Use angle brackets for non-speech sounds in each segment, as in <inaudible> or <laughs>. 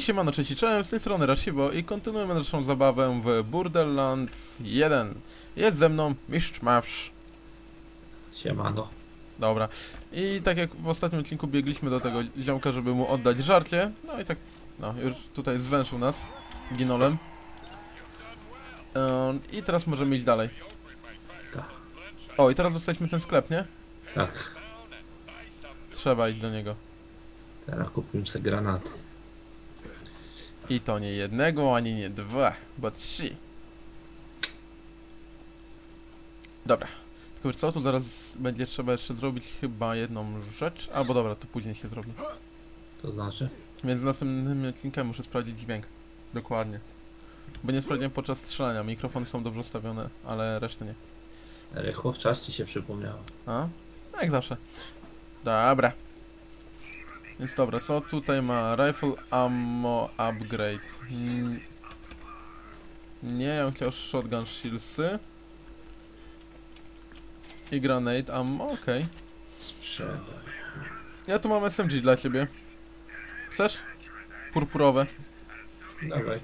Hej, siemano, cześć i czołem, z tej strony Rashibo i kontynuujemy naszą zabawę w Borderlands 1. Jest ze mną Mistrz Mawsz. Siemano. Dobra. I tak jak w ostatnim odcinku biegliśmy do tego ziomka, żeby mu oddać żarcie, no i tak, no, już tutaj zwęszył nas ginolem. Ym, I teraz możemy iść dalej. Tak. O, i teraz dostaliśmy ten sklep, nie? Tak, Trzeba iść do niego. teraz kupimy sobie granaty. I to nie jednego, ani nie dwa, bo trzy. Dobra. Tylko wiesz co, tu zaraz będzie trzeba jeszcze zrobić chyba jedną rzecz. Albo dobra, to później się zrobi. To znaczy? Więc następnym odcinkiem muszę sprawdzić dźwięk. Dokładnie. Bo nie sprawdziłem podczas strzelania. Mikrofony są dobrze ustawione, ale reszty nie. Rychło w czas ci się przypomniało. A? No jak zawsze. Dobra. Więc dobra, co tutaj ma? Rifle ammo upgrade. Mm. Nie, ja chciał shotgun shieldsy. I grenade ammo, okej. Sprzedaj. Ja tu mam SMG dla ciebie. Chcesz? Purpurowe. Dawaj.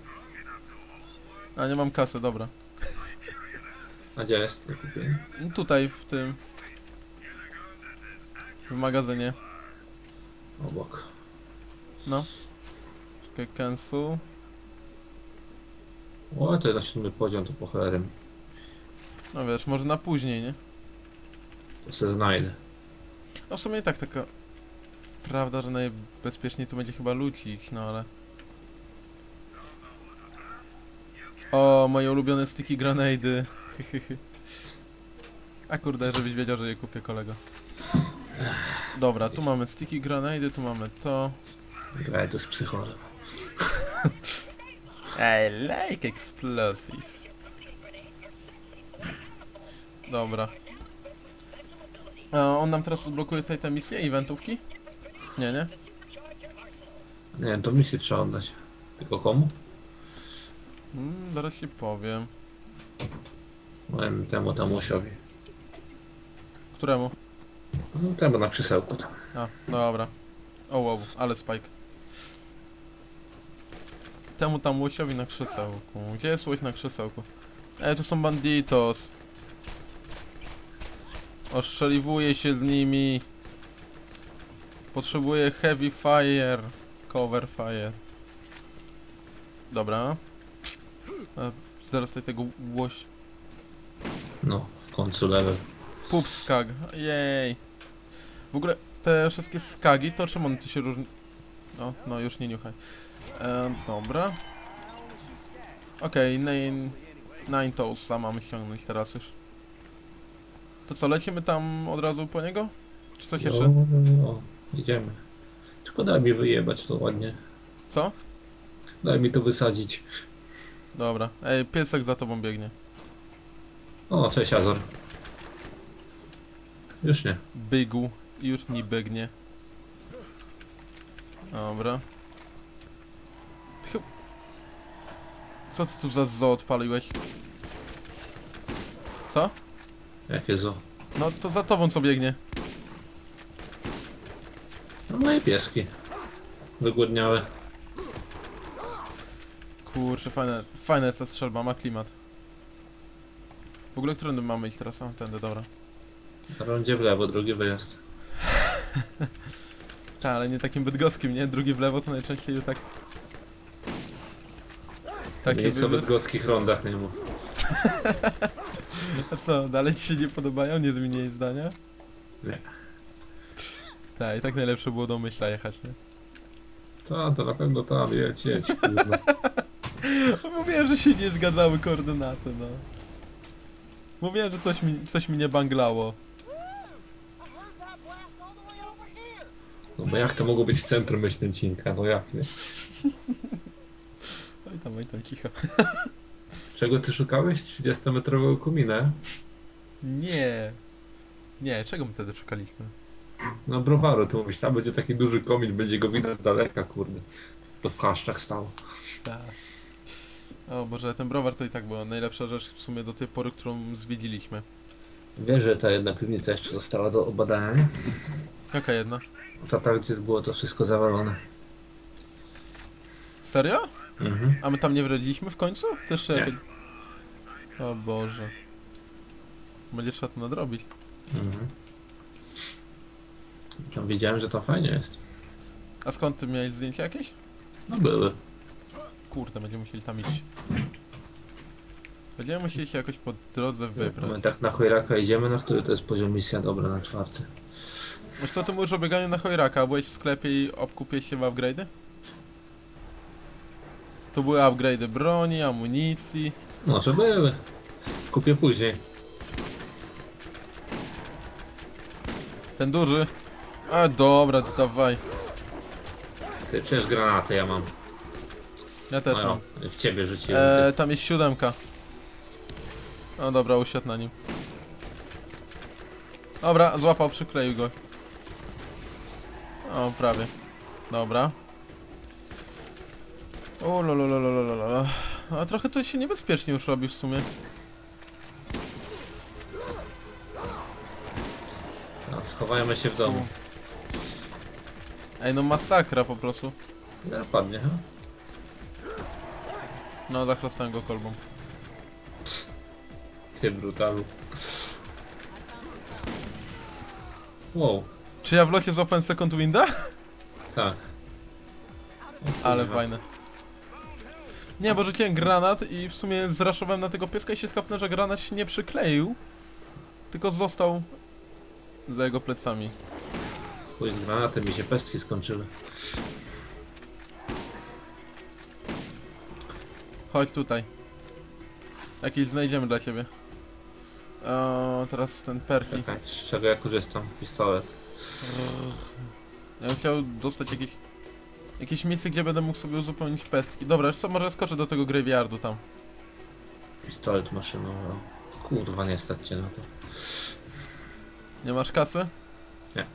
A nie mam kasy, dobra. A gdzie jest to kupienie? Tutaj w tym. W magazynie. Obok. No. Czekaj, cancel. O, to na siódmy poziom to po cholerem. No wiesz, może na później, nie? To se znajdę. No w sumie i tak taka prawda, że najbezpieczniej tu będzie chyba lucić, no ale... O, moje ulubione sticky grenady. <laughs> A kurde, żebyś wiedział, że je kupię kolego. Dobra, tu mamy sticky grenady, tu mamy to. Graj tu z psycholem. <laughs> I like explosive. Dobra. A on nam teraz odblokuje tutaj te misje, eventówki? Nie, nie? Nie wiem, to misję trzeba oddać. Tylko komu? Mm, zaraz ci powiem. Moim temu tamusiowi. Któremu? No, temu na krzesełku tam. A, dobra. O wow, ale spike. Temu tam łosiowi na krzesełku. Gdzie jest łoś na krzesełku? Ej, to są banditos. Oszczeliwuję się z nimi. Potrzebuję heavy fire. Cover fire. Dobra. E, zaraz tutaj tego łoś... No, w końcu level. Pup skag. Jej. W ogóle te wszystkie skagi, to czym one tu się różni? No, no już nie niuchaj. E, dobra. Okej, nine, nine Toesa mamy ściągnąć teraz już. To co, lecimy tam od razu po niego? Czy coś jeszcze? No, no, no. Idziemy. Tylko daj mi wyjebać to ładnie. Co? Daj mi to wysadzić. Dobra. Ej, piesek za tobą biegnie. O, cześć Azor. Już nie. Bygu. Już nie biegnie. Dobra. Co ty tu za zo odpaliłeś? Co? Jakie zo? No to za tobą co biegnie. No moje pieski. Wygłodniałe. Kurczę, fajne, fajna jest ta strzelba, ma klimat. W ogóle którędy mamy iść teraz? A, tędy, dobra. Na rondzie w lewo, drugi wyjazd. <laughs> Ta, ale nie takim bydgoskim, nie? Drugi w lewo to najczęściej tak... Tak cię Nic o wywiózł. bydgoskich rondach nie mów. <laughs> A co, dalej ci się nie podobają? Nie zmieniłeś zdania? Nie. Tak, i tak najlepsze było do myśla jechać, nie? To, to na pewno tam, jedź, jedź. kurwa. <laughs> Mówiłem, że się nie zgadzały koordynaty, no. Mówiłem, że coś mi, coś mi nie banglało. No jak to mogło być w centrum Myślęcinka? No jak, nie? <laughs> Oj tam, oj tam, cicho. Czego ty szukałeś? 30-metrowego komina? Nie. Nie, czego my wtedy szukaliśmy? No browaru, ty mówisz, tam będzie taki duży komin, będzie go widać z daleka, kurde. To w chaszczach stało. Tak. O Boże, ten browar to i tak była najlepsza rzecz w sumie do tej pory, którą zwiedziliśmy. Wiesz, że ta jedna piwnica jeszcze została do obadania? Jaka jedna? Ta, ta, gdzie było to wszystko zawalone. Serio? Mhm. A my tam nie wradziliśmy w końcu? Też Nie. jakoś... O Boże. Będzie trzeba to nadrobić. Mhm. Tam wiedziałem, że to fajnie jest. A skąd ty miałeś zdjęcia jakieś? No były. Kurde, będziemy musieli tam iść. Będziemy musieli się jakoś po drodze wybrać. My tak na chojraka idziemy, na który to jest poziom misja dobra na czwarty. Wiesz co, ty mówisz o bieganiu na chojraka, a byłeś w sklepie i obkupiłeś się w upgrade'y? To były upgrade'y broni, amunicji. Może były. Kupię później. Ten duży. A dobra, dawaj. Ty przecież granaty ja mam. Ja też No, mam. w ciebie rzuciłem. E, tam jest siódemka. No dobra, usiadł na nim. Dobra, złapał, przykleił go. O, prawie. Dobra. O, lololololololo. A trochę to się niebezpiecznie już robi w sumie. No, schowajmy się w domu. Ej, no masakra po prostu. No, padnie, ha? No, zachlastałem go kolbą. Ty brutalu. Wow, Czy ja w locie złapałem second winda? tak. Ale fajne. Nie, bo rzuciłem granat i w sumie zraszowałem na tego pieska i się skapnę, że granat się nie przykleił, tylko został za jego plecami. Chuj z granatem mi się pestki skończyły. Chodź tutaj. Jakieś znajdziemy dla ciebie. O, teraz ten perki. Czekaj, z czego ja korzystam? Pistolet. Ja bym chciał dostać jakieś... Jakieś miejsce, gdzie będę mógł sobie uzupełnić pestki. Dobra, co, może skoczę do tego graveyardu tam. Pistolet maszynowy. Kurwa, nie stać cię na to. Nie masz kasy? Nie.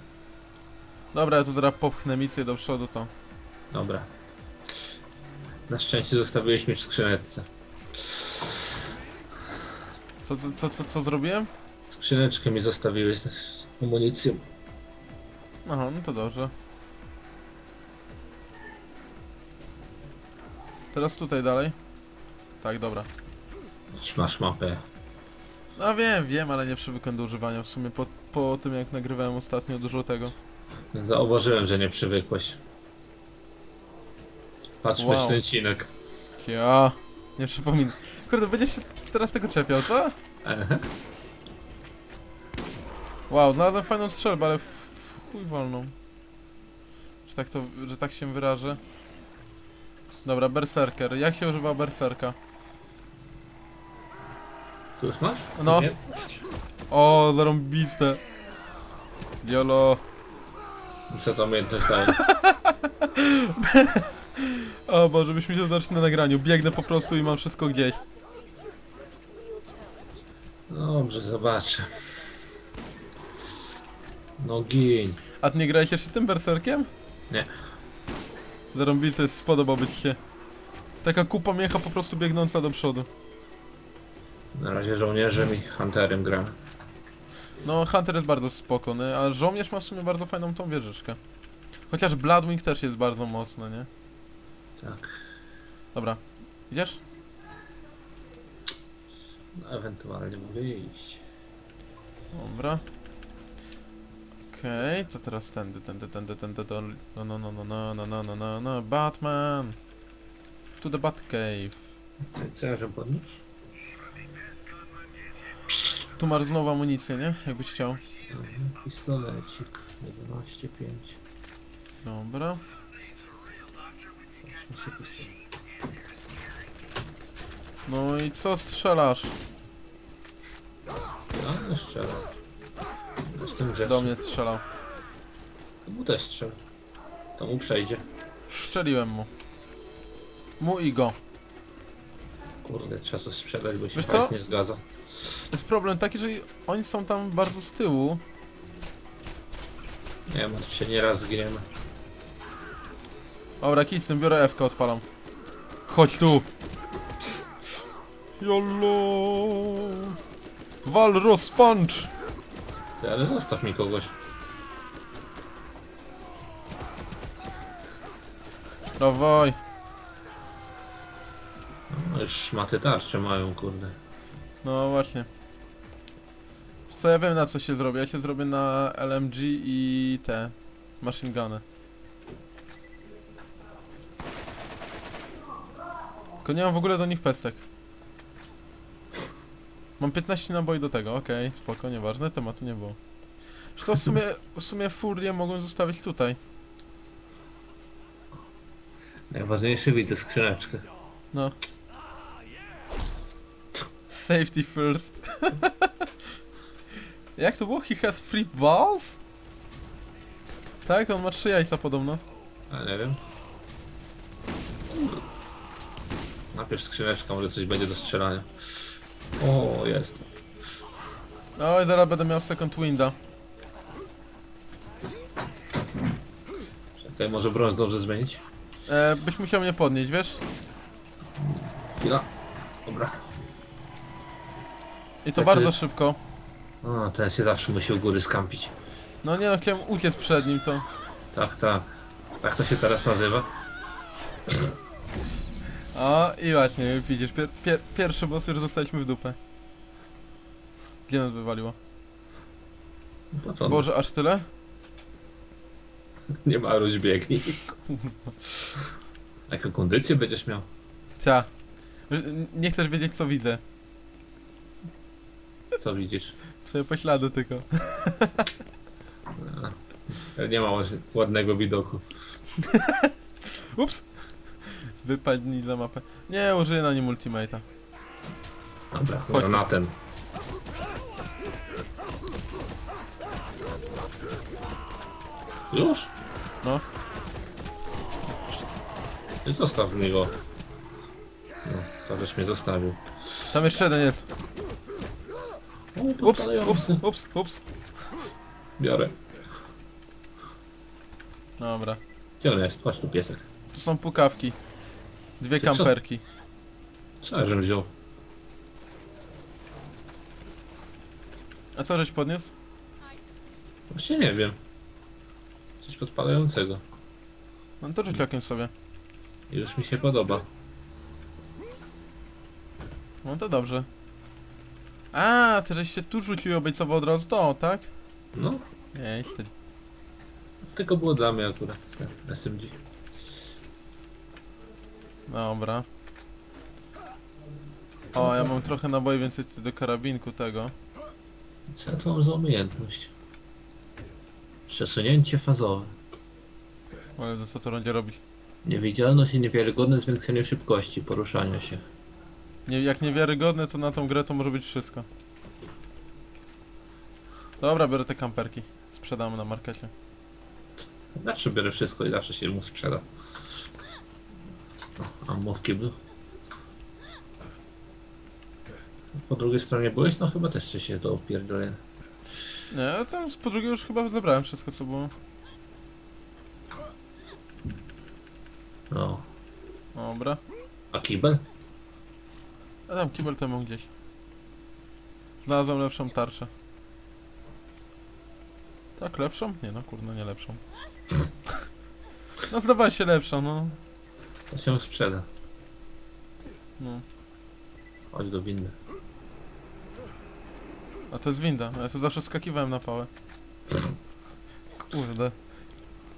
Dobra, ja tu zaraz popchnę misję do przodu, to... Dobra. Na szczęście zostawiłeś mi w skrzyneczce. Co, co, co, co, co zrobiłem? Skrzyneczkę mi zostawiłeś z amunicją. Aha, no to dobrze. Teraz tutaj dalej. Tak, dobra. Dziś Masz mapę. No wiem, wiem, ale nie przywykłem do używania. W sumie po, po tym jak nagrywałem ostatnio dużo tego. Zauważyłem, że nie przywykłeś. Patrz Wow. myślęcinek. Ja nie przypominam. Kurde, będziesz się teraz tego czepiał, co? Ehe. Wow, znalazłem fajną strzelbę, ale chuj wolną. Że tak to, że tak się wyrażę. Dobra, berserker. Jak się używa berserka? Tu już masz? No. Nie? O, zarąbiste. Diolo. Co to umiejętność daje? <laughs> O Boże, byśmy się zobaczyli na nagraniu. Biegnę po prostu i mam wszystko gdzieś. Dobrze, zobaczę. No gin. A ty nie grałeś jeszcze tym berserkiem? Nie. Zarąbiste spodobałby ci się. Taka kupa miecha po prostu biegnąca do przodu. Na razie żołnierzem i hunterem gram. No, Hunter jest bardzo spokojny, a żołnierz ma w sumie bardzo fajną tą wieżyczkę. Chociaż Bloodwing też jest bardzo mocny, nie? Tak. Dobra. Idziesz? Ewentualnie mogę iść. Dobra. Okej, to teraz tędy, tędy, tędy, tędy, do... No, no, no, no, no, no, no, no, no, no, Batman! To the Batcave. Co ja żem podnieść? Tu masz znowu amunicję, nie? Jakbyś chciał. Mhm, Pistolecik. 11, 5. Dobra. Weźmy sobie pistolet. No i co strzelasz? Ja strzelam. Rzeczy. Do mnie strzelał. To mu też strzel. To mu przejdzie. Szczeliłem mu. Mu i go. Kurde, trzeba to sprzedać, bo się Wiesz co? hajs nie zgadza. Jest problem taki, że oni są tam bardzo z tyłu. Nie martw się, nieraz zginiemy. Dobra, tym, biorę F-kę, odpalam. Chodź tu! Jolo! Walrus punch! Ty, ale zostaw mi kogoś. Dawaj! No już szmaty tarcze mają, kurde. No właśnie. Wiesz Co ja wiem na co się zrobię? Ja się zrobię na LMG i te machine guny. Tylko nie mam w ogóle do nich pestek. Mam 15 naboi do tego, okej, spoko, nieważne, tematu nie było. Co, w sumie, w sumie furię mogłem zostawić tutaj. Najważniejsze widzę skrzyneczkę. No. Safety first. <laughs> Jak to było? He has free balls? Tak, on ma trzy jajca podobno. A nie wiem. Najpierw skrzyneczka, może coś będzie do strzelania. O, jest. Oj, zaraz będę miał second winda. Czekaj, może brąz dobrze zmienić? E, byś musiał mnie podnieść, wiesz? Chwila. Dobra. I to Tak bardzo jest. szybko. O, ten się zawsze musi u góry skampić. No nie no, chciałem uciec przed nim, to... Tak, tak. Tak to się teraz nazywa. O, i właśnie, widzisz, pier pier pierwszy boss już zostaliśmy w dupę. Gdzie nas wywaliło? Po co? Boże, aż tyle? Nie ma rozbiegnij. <laughs> Jaką kondycję będziesz miał? Ta. Nie chcesz wiedzieć co widzę. Co widzisz? Twoje poślady tylko. <laughs> Nie ma ładnego widoku. <laughs> Ups! Wypadnij za mapę. Nie, użyję na nim ultimate'a. Dobra, Chodź. na ten. Już? No. Nie zostaw mnie go. No, to żeś mnie zostawił. Tam jeszcze jeden jest. O, Ups, ups, ups, ups. Biorę. Dobra. Gdzie on jest? Chodź tu piesek. Tu są pukawki. Dwie Ty co? kamperki. Co ja żem wziął? A co żeś podniósł? Właśnie nie wiem. Coś podpadającego. No to rzuć okiem sobie. I już mi się podoba. No to dobrze. A, ty żeś się tu rzucił i obiecował od razu to, tak? No, Nie, jest tylko było dla mnie akurat ten SMG. Dobra. O, ja mam trochę naboi więcej do karabinku tego. Co ja tu mam za umiejętność? Przesunięcie fazowe. Ale to co to będzie robić? Niewidzialność i niewiarygodne zwiększenie szybkości poruszania się. Nie, jak niewiarygodne, to na tą grę to może być wszystko. Dobra, biorę te kamperki. Sprzedamy na markecie. Zawsze biorę wszystko i zawsze się mu sprzeda. A mu w kiblu? Po drugiej stronie byłeś? No chyba też ci się to opierdolę. Nie, tam po drugie już chyba zebrałem wszystko co było. No. Dobra. A kibel? A tam kibel to mam gdzieś. Znalazłem lepszą tarczę. Tak, lepszą? Nie no, kurno, nie lepszą. <laughs> No zdawała się lepsza, no. To się sprzeda. no. Chodź do windy. A to jest winda, ja tu zawsze skakiwałem na pałę. Kurde.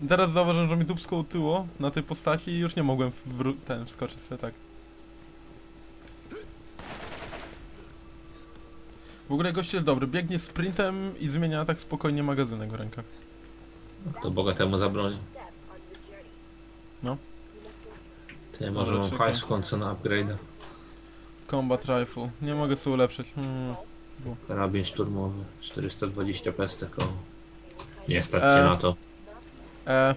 Teraz zauważyłem, że mi dupsko utyło na tej postaci i już nie mogłem wró- ten wskoczyć sobie tak. W ogóle gość jest dobry, biegnie sprintem i zmienia tak spokojnie magazynek w rękach. To bogatemu zabroni. No. Ty, może mam czekaj. hajs w końcu na upgrade. Combat rifle, nie mogę sobie ulepszyć. Hmm. Karabin szturmowy. 420 pestek. O. Nie stać E. cię na to. E.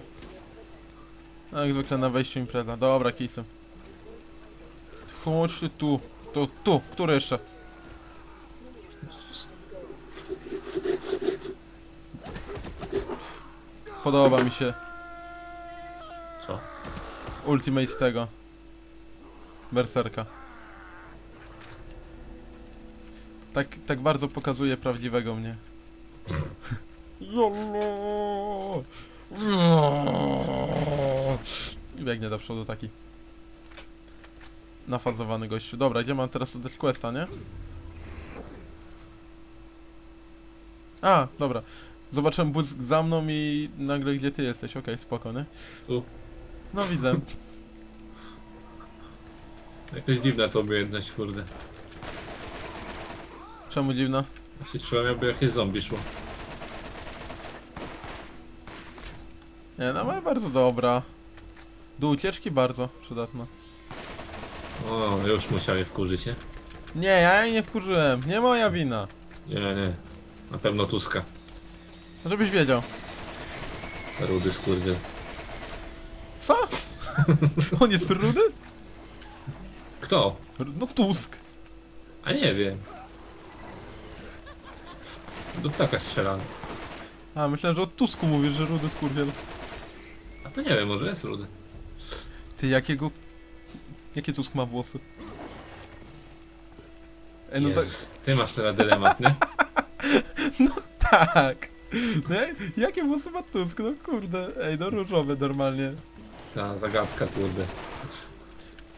No jak zwykle na wejściu impreza. Dobra, kisy. Chodź tu. To tu. Który jeszcze? Podoba mi się Co? Ultimate tego. Berserka. Tak, tak bardzo pokazuje prawdziwego mnie. I biegnie do przodu taki. nafazowany gościu. Dobra, gdzie mam teraz oddać questa, nie? A, dobra. Zobaczyłem błysk za mną i nagle gdzie ty jesteś, okej, spoko, nie? Tu. No widzę. Jakaś dziwna to umiejętność, kurde. Czemu dziwna? Właśnie trzeba miałby jakieś zombie szło. Nie, no ale bardzo dobra. Do ucieczki bardzo przydatna. O, już musiałem wkurzyć, nie? Nie, ja jej nie wkurzyłem. Nie moja wina. Nie, nie. Na pewno Tuska. Żebyś wiedział. Rudy skurwiel. Co? <laughs> On jest rudy? Kto? No Tusk. A nie wiem. Do ptaka strzelany. A, myślałem, że o Tusku mówisz, że rudy skurwiel. A to nie wiem, może jest rudy. Ty, jakiego... Jakie Tusk ma włosy? Ej, no tak... Jezus, ty masz teraz dylemat, nie? <laughs> Tak. Nie? Jakie włosy ma Tusk? No kurde. Ej, no różowe normalnie. Ta zagadka, kurde.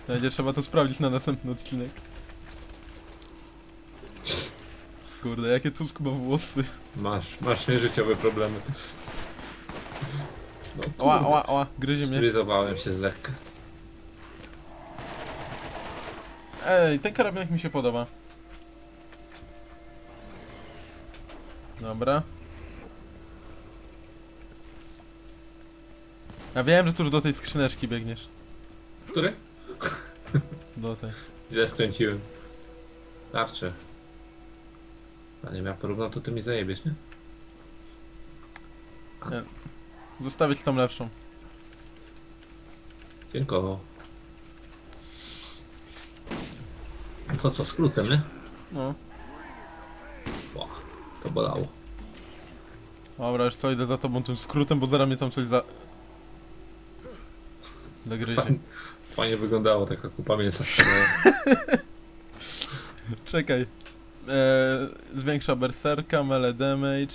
Będzie trzeba to sprawdzić na następny odcinek. Kurde, jakie Tusk ma włosy. Masz, masz nieżyciowe problemy. No, Oła, oła, oła, gryzie mnie. Stylizowałem się z lekka. Ej, ten karabinek mi się podoba. Dobra. Ja wiem, że tuż do tej skrzyneczki biegniesz. Który? Do tej. Źle skręciłem. Tarczę. A nie miał porówno, to ty mi zajebiesz, nie? Zostawić tą lepszą. Dziękował. To co, skrótem, nie? No. Ła, to bolało. Dobra, już co, idę za tobą tym skrótem, bo zaraz mnie tam coś za... Dogryzie. Fajnie, fajnie wyglądało taka kupa mięsa. <laughs> Czekaj. Eee, zwiększa berserka, melee damage.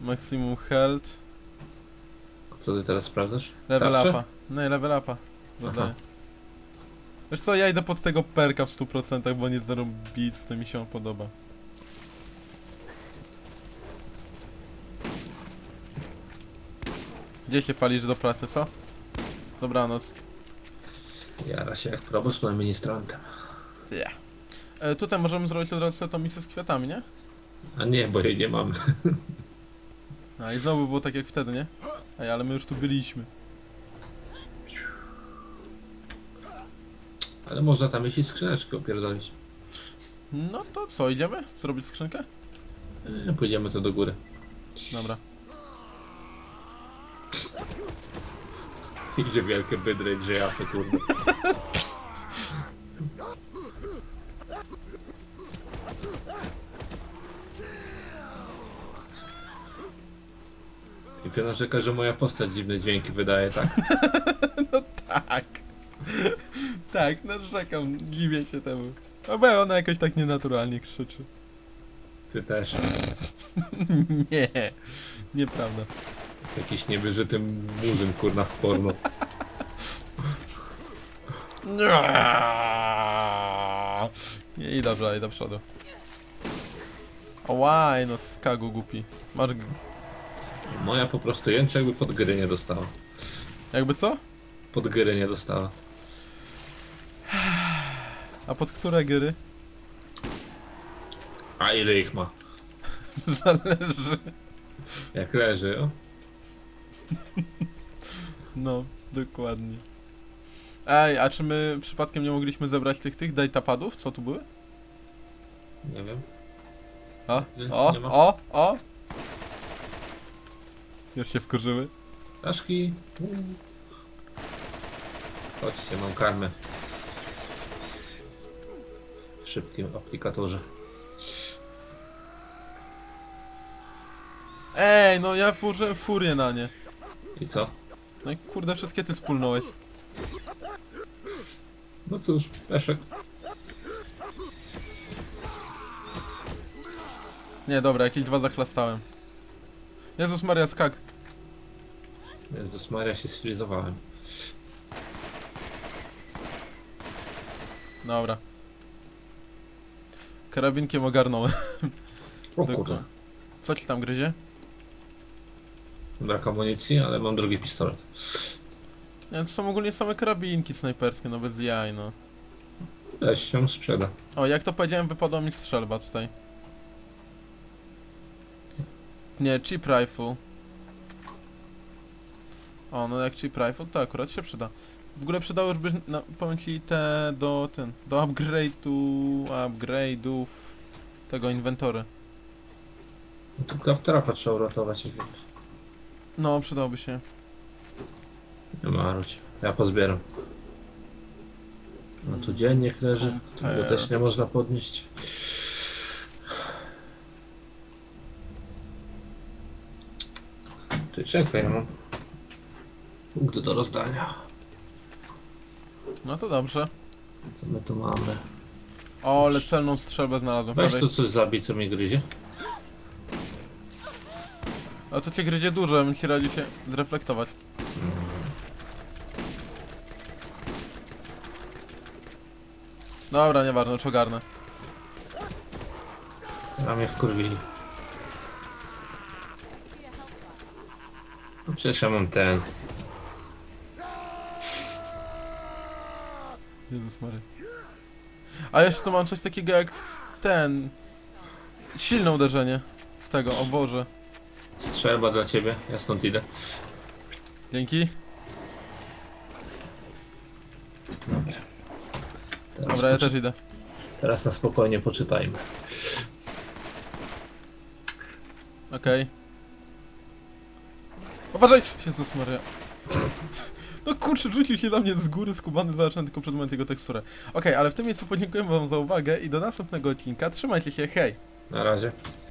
Maximum health. Co ty teraz sprawdzasz? Level Tarczę? upa. Nie, level upa. Dodaję. Wiesz co, ja idę pod tego perka w 100%, bo nie zarobić, to mi się on podoba. Gdzie się palisz do pracy, co? Dobranoc. Jara się jak proboszcz na ministrantem. Yeah. E, tutaj możemy zrobić od tą misję z kwiatami, nie? A nie, bo jej nie mamy. A i znowu było tak jak wtedy, nie? Ej, ale my już tu byliśmy. Ale można tam iść i skrzyneczkę opierdolić. No to co, idziemy? Zrobić skrzynkę? E, Pójdziemy to do góry. Dobra. Idzie wielkie bydry, gdzie ja to kurde. I ty narzekasz, że moja postać dziwne dźwięki wydaje, tak? <laughs> Tak. tak, narzekam, dziwię się temu. No bo ona jakoś tak nienaturalnie krzyczy. Ty też. <laughs> Nie, nieprawda. Jakiś niewyżyty murzyn, kurna, w porno. Nie, i dobrze, i do przodu. Łaj, no skagu głupi. Masz... g- Moja po prostu jęczy jakby pod gry nie dostała. Jakby co? Pod gry nie dostała. A pod które gry? A ile ich ma? <laughs> Zależy. Jak leży, o? <laughs> No, dokładnie. Ej, a czy my przypadkiem nie mogliśmy zebrać tych tych datapadów? Co tu były? Nie wiem. O, Nie, o, nie ma. o, o! Już się wkurzyły. Ptaszki. Chodźcie, mam karmę. W szybkim aplikatorze. Ej, no ja włożyłem furię na nie. I co? No i kurde, wszystkie ty spulnąłeś. No cóż, peszek. Nie, dobra, jakieś dwa zachlastałem. Jezus Maria, skak. Jezus Maria, się stylizowałem. Dobra. Karabinkiem ogarnąłem. O Tylko- kurde. Co ci tam gryzie? Brak amunicji, ale mam drugi pistolet. Nie, to są ogólnie same karabinki snajperskie, no bez jaj, no. Weź się sprzeda. O, jak to powiedziałem, wypadła mi strzelba tutaj. Nie, cheap rifle. O, no jak cheap rifle, to akurat się przyda. W ogóle przydało już by, na, powiem ci, te do, ten, do upgrade'u, upgrade'ów tego inwentory. No Tu klaptrapa trzeba uratować jakiegoś. No, przydałoby się. Nie marudź. Ja pozbieram. No tu dziennik leży. Tego też nie można podnieść. Ty czekaj, ja mam punkty do rozdania. No to dobrze. Co my tu mamy? O, ale celną strzelbę znalazłem. Weź prawej. tu coś zabij, co mnie gryzie. A to cię gryzie dużo, bym ci radził się zreflektować. Dobra, nieważne, już ogarnę. Na mnie wkurwili. No przecież ja mam ten. Jezus Mary. A jeszcze tu mam coś takiego jak ten... Silne uderzenie. Z tego, o Boże. Strzelba dla ciebie. Ja stąd idę. Dzięki. Dobra. Teraz, Dobra, ja poczy- też idę. teraz na spokojnie poczytajmy. Okej. Uważaj! Jezus Maria. No kurczę, rzucił się na mnie z góry skubany, zobaczyłem tylko przed momentem jego teksturę. Okej, ale w tym miejscu podziękujemy wam za uwagę i do następnego odcinka. Trzymajcie się, hej! Na razie.